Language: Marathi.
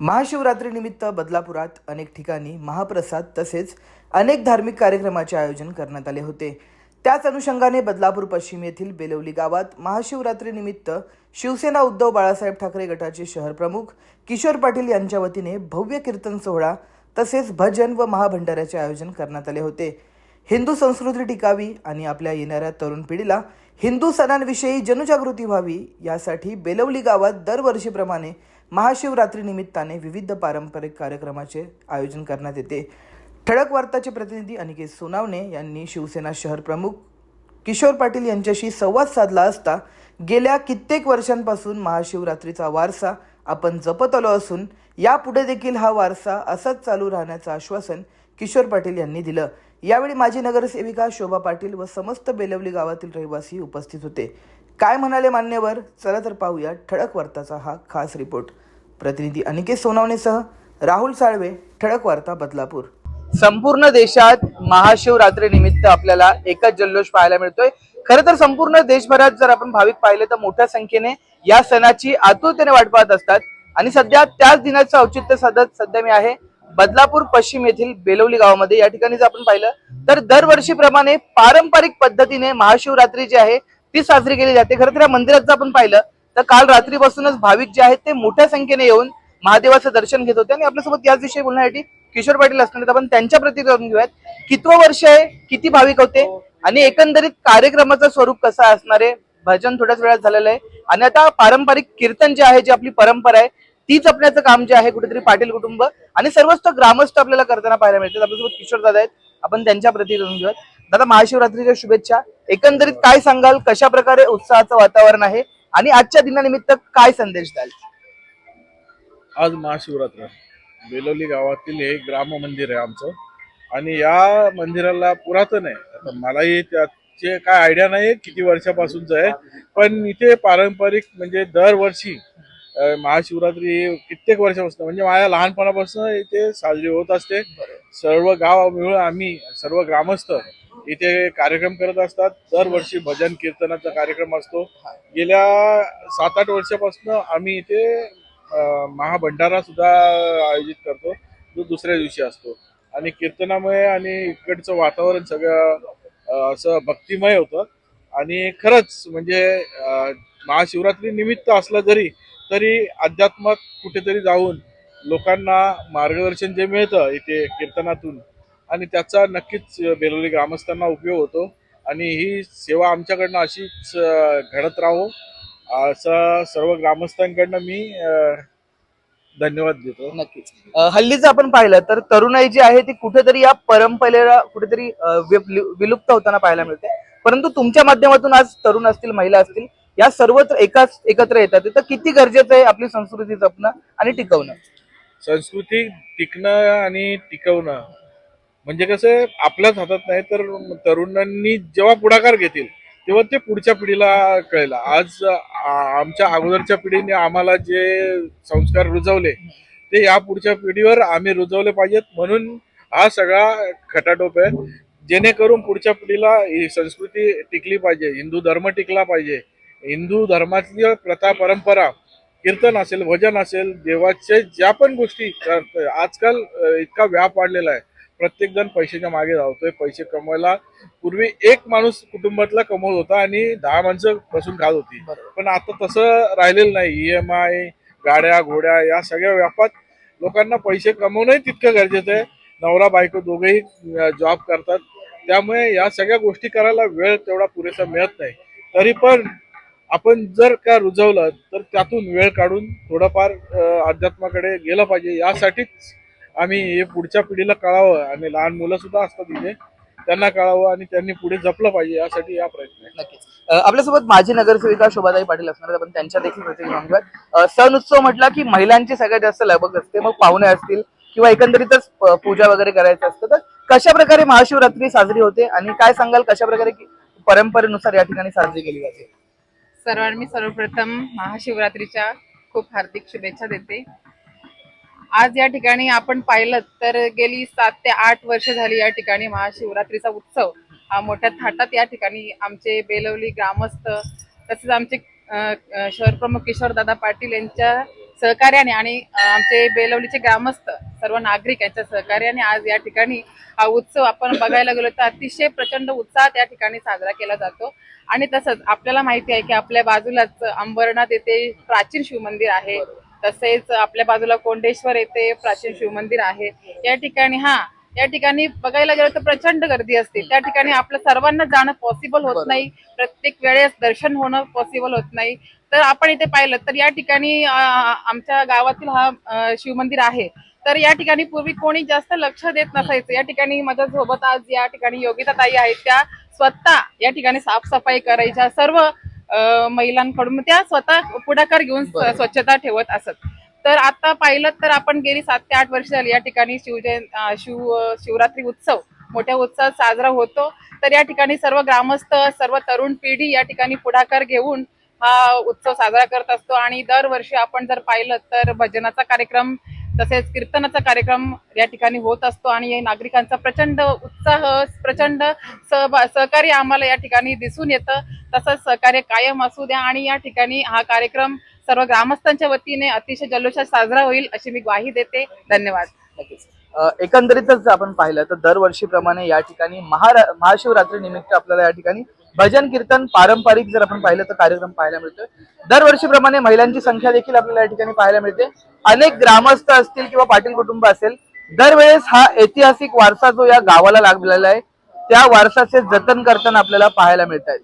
महाशिवरात्रीनिमित्त बदलापुरात अनेक ठिकाणी महाप्रसाद तसेच अनेक धार्मिक कार्यक्रमाचे आयोजन करण्यात आले होते. त्याच अनुषंगाने बदलापूर पश्चिम येथील बेलवली गावात महाशिवरात्रीनिमित्त शिवसेना उद्धव बाळासाहेब ठाकरे गटाचे शहर प्रमुख किशोर पाटील यांच्या वतीने भव्य कीर्तन सोहळा तसेच भजन व महाभंडाऱ्याचे आयोजन करण्यात आले होते. हिंदू संस्कृती टिकावी आणि आपल्या येणाऱ्या तरुण पिढीला हिंदू सणांविषयी जनजागृती व्हावी यासाठी बेलवली गावात दरवर्षीप्रमाणे महाशिवरात्री निमित्ताने विविध पारंपरिक कार्यक्रमाचे आयोजन करण्यात येते. ठळक वार्ताचे प्रतिनिधी अनिकेत सोनावणे यांनी शिवसेना शहर प्रमुख किशोर पाटील यांच्याशी संवाद साधला असता गेल्या कित्येक वर्षांपासून महाशिवरात्रीचा वारसा आपण जपत आलो असून यापुढे देखील हा वारसा असाच चालू राहण्याचं आश्वासन किशोर पाटील यांनी दिलं. यावेळी माजी नगरसेविका शोभा पाटील व समस्त बेलवली गावातील रहिवासी उपस्थित होते. काय म्हणाले मान्यवर? चला तर पाहूया ठळक वार्ताचा हा खास रिपोर्ट. प्रतिनिधी अनिकेत सोनावणेसह राहुल साळवे ठळक वार्ता बदलापूर. संपूर्ण देशात महाशिवरात्री निमित्त आपल्याला एकच जल्लोष पाहायला मिळतोय. खरं तर संपूर्ण देशभरात जर आपण भाविक पाहिले तर मोठ्या संख्येने या सणाची आतुरतेने वाट पाहत असतात. आणि सध्या त्याच दिनाचं औचित्य साधत सध्या मी आहे. बदलापूर पश्चिम येथील बेलवली गावामध्ये या ठिकाणी जर आपण पाहिलं तर दरवर्षीप्रमाणे पारंपरिक पद्धतीने महाशिवरात्री जी आहे ती साजरी केली जाते. खरं तर या मंदिरात जर आपण पाहिलं तर काल रात्रीपासूनच भाविक जे आहेत ते मोठ्या संख्येने येऊन महादेवाचं दर्शन घेत होते. आणि आपल्यासोबत याच विषयी बोलण्यासाठी किशोर पाटील असणार आहेत. आपण त्यांच्या प्रती घेऊयात. कितवं वर्ष आहे? किती भाविक होते? आणि एकंदरीत कार्यक्रमाचं स्वरूप कसं असणार आहे? भजन थोड्याच वेळात झालेलं आहे. आणि आता पारंपरिक कीर्तन जे आहे जी आपली परंपरा आहे ती जपण्याचं काम जे आहे कुठेतरी पाटील कुटुंब आणि सर्वच ग्रामस्थ आपल्याला करताना पाहायला मिळतात. आपल्यासोबत किशोर दादा आहेत. आपण त्यांच्या प्रती घेऊयात. दादा महाशिवरात्रीच्या शुभेच्छा. एकंदरीत काय सांगाल? कशा प्रकारे उत्साहाचं वातावरण आहे? आणि आजच्या दिनानिमित्त काय संदेश द्याल? आज महाशिवरात्र. बेलोली गावातील हे ग्राम मंदिर आहे आमचं. आणि या मंदिराला पुरातन आहे. आता मलाही त्याचे काय आयडिया नाही किती वर्षापासूनच आहे. पण इथे पारंपरिक म्हणजे दरवर्षी महाशिवरात्री कित्येक वर्षापासून म्हणजे माझ्या लहानपणापासून इथे साजरी होत असते. सर्व गाव मिळून आम्ही सर्व ग्रामस्थ इथे कार्यक्रम करत असतात. दरवर्षी भजन कीर्तनाचा कार्यक्रम असतो. गेल्या सात आठ वर्षापासून आम्ही इथे महाभंडारा सुद्धा आयोजित करतो. जो दुसऱ्या दिवशी असतो. आणि कीर्तनामुळे आणि इकडचं वातावरण सगळं असं भक्तिमय होतं. आणि खरंच म्हणजे महाशिवरात्री निमित्त असलं जरी तरी अध्यात्मात कुठेतरी जाऊन लोकांना मार्गदर्शन जे मिळतं इथे कीर्तनातून आणि त्याचा नक्कीच बेलोली ग्रामस्थांना उपयोग होतो. आणि ही सेवा आमच्याकडनं अशीच घडत राहो. असं सर्व ग्रामस्थांकडनं मी धन्यवाद देतो. नक्कीच. हल्लीचं आपण पाहिलं तर तरुणाई जी आहे ती कुठेतरी या परंपरेला कुठेतरी विलुप्त होताना पाहायला मिळते. परंतु तुमच्या माध्यमातून आज तरुण असतील महिला असतील या सर्वत्र एकाच एकत्र येतात. तर किती गरजेचं आहे आपली संस्कृती जपणं आणि टिकवणं? संस्कृती टिकणं आणि टिकवणं. म्हणजे कसं आहे, आपल्याच हातात नाही तर तरुणांनी जेव्हा पुढाकार घेतील तेव्हा ते पुढच्या पिढीला कळेल. आज आमच्या अगोदरच्या पिढीने आम्हाला जे संस्कार रुजवले ते या पुढच्या पिढीवर आम्ही रुजवले पाहिजेत. म्हणून हा सगळा खटाटोप आहे. जेणेकरून पुढच्या पिढीला ही संस्कृती टिकली पाहिजे हिंदू धर्म टिकला पाहिजे. हिंदू धर्मातली प्रथा परंपरा कीर्तन असेल भजन असेल देवाचे ज्या पण गोष्टी आजकाल इतका व्याप वाढलेला आहे. प्रत्येक जण पैशाच्या मागे धावतोय पैसे कमवायला पूर्वी एक माणूस कुटुंबातला कमवत होता आणि दहा माणसं बसून खात होती. पण आता तसं राहिलेलं नाही. ई एम आय गाड्या घोड्या या सगळ्या व्यापात लोकांना पैसे कमवणंही तितकं गरजेचं आहे. नवरा बायको दोघेही जॉब करतात. त्यामुळे या सगळ्या गोष्टी करायला वेळ तेवढा पुरेसा मिळत नाही. तरी पण आपण जर का रुजवलं तर त्यातून वेळ काढून थोडंफार अध्यात्माकडे गेलं पाहिजे. यासाठीच आम्ही हे पुढच्या पिढीला कळावं आणि लहान मुलं सुद्धा असतात इथे. त्यांना कळावं आणि त्यांनी पुढे जपलं पाहिजे यासाठी या प्रयत्न आहे. नक्कीच. अं, आपल्यासोबत माजी नगरसेविका शोभाताई पाटील असणार आहेत. आपण त्यांच्या देखील प्रतिक्रिया घेऊयात. अं, सण उत्सव म्हटला की महिलांची सगळ्यात जास्त लगबग असते. मग पाहुणे असतील किंवा एकंदरीतच पूजा वगैरे करायचं असतं. तर कशा प्रकारे महाशिवरात्री साजरी होते आणि काय सांगाल कशा प्रकारे की- परंपरेनुसार या ठिकाणी साजरी केली जाते? सर्वांनी सर्वप्रथम महाशिवरात्रीच्या खूप हार्दिक शुभेच्छा देते. आज या ठिकाणी आपण पाहिलं तर गेली सात ते आठ वर्ष झाली या ठिकाणी महाशिवरात्रीचा उत्सव. हा मोठ्या थाटात या ठिकाणी आमचे बेलवली ग्रामस्थ तसेच आमचे शहर प्रमुख किशोरदादा पाटील यांच्या सहकार्याने आणि आमचे बेलवलीचे ग्रामस्थ सर्व नागरिक यांच्या सहकार्याने आज या ठिकाणी हा उत्सव आपण बघायला गेलो तर अतिशय प्रचंड उत्साहात या ठिकाणी साजरा केला जातो. आणि तसंच आपल्याला माहिती आहे की आपल्या बाजूलाच अंबरनाथ येथे प्राचीन शिवमंदिर आहे. तसेच आपल्या बाजूला कोंडेश्वर येथे प्राचीन शिवमंदिर आहे. या ठिकाणी हा या ठिकाणी बघायला गेलं तर प्रचंड गर्दी असते. त्या ठिकाणी आपल्या सर्वांना जाणं पॉसिबल होत नाही. प्रत्येक वेळेस दर्शन होणं पॉसिबल होत नाही. तर आपण इथे पाहिलं तर या ठिकाणी आमच्या गावातील हा शिवमंदिर आहे. तर या ठिकाणी पूर्वी कोणी जास्त लक्ष देत नसायचं. या ठिकाणी माझ्या सोबत आज या ठिकाणी योगिता ताई आहेत. त्या स्वतः या ठिकाणी साफसफाई करायच्या. सर्व महिलांकडून त्या स्वतः पुढाकार घेऊन स्व- स्वच्छता ठेवत असत. तर आता पाहिलं तर आपण गेली सात ते आठ वर्ष झाली या ठिकाणी शिवजयं शिव शिवरात्री उत्सव मोठ्या उत्सवात साजरा होतो. तर या ठिकाणी सर्व ग्रामस्थ सर्व तरुण पिढी या ठिकाणी पुढाकार घेऊन हा उत्सव साजरा करत असतो. आणि दरवर्षी आपण जर पाहिलं तर भजनाचा कार्यक्रम तसेच कीर्तनाचा कार्यक्रम या ठिकाणी होत असतो आणि या नागरिकांचा प्रचंड उत्साह प्रचंड सहभा सहकार्य आम्हाला या ठिकाणी दिसून येतं. तसंच सहकार्य कायम असू द्या आणि या ठिकाणी हा कार्यक्रम सर्व ग्रामस्थांच्या वतीने अतिशय जल्लोषात साजरा होईल अशी मी ग्वाही देते. धन्यवाद. नक्कीच. एकंदरीतच जर आपण पाहिलं तर दरवर्षीप्रमाणे या ठिकाणी महारा महाशिवरात्री निमित्त आपल्याला या ठिकाणी भजन कीर्तन पारंपरिक जर आपण पाहिलं तर कार्यक्रम पाहायला मिळतोय. दरवर्षीप्रमाणे महिलांची संख्या देखील आपल्याला या ठिकाणी पाहायला मिळते. अनेक ग्रामस्थ असतील किंवा पाटील कुटुंब असेल दरवेळेस हा ऐतिहासिक वारसा जो या गावाला लागलेला आहे त्या वारसाचे जतन करताना आपल्याला पाहायला मिळत आहे.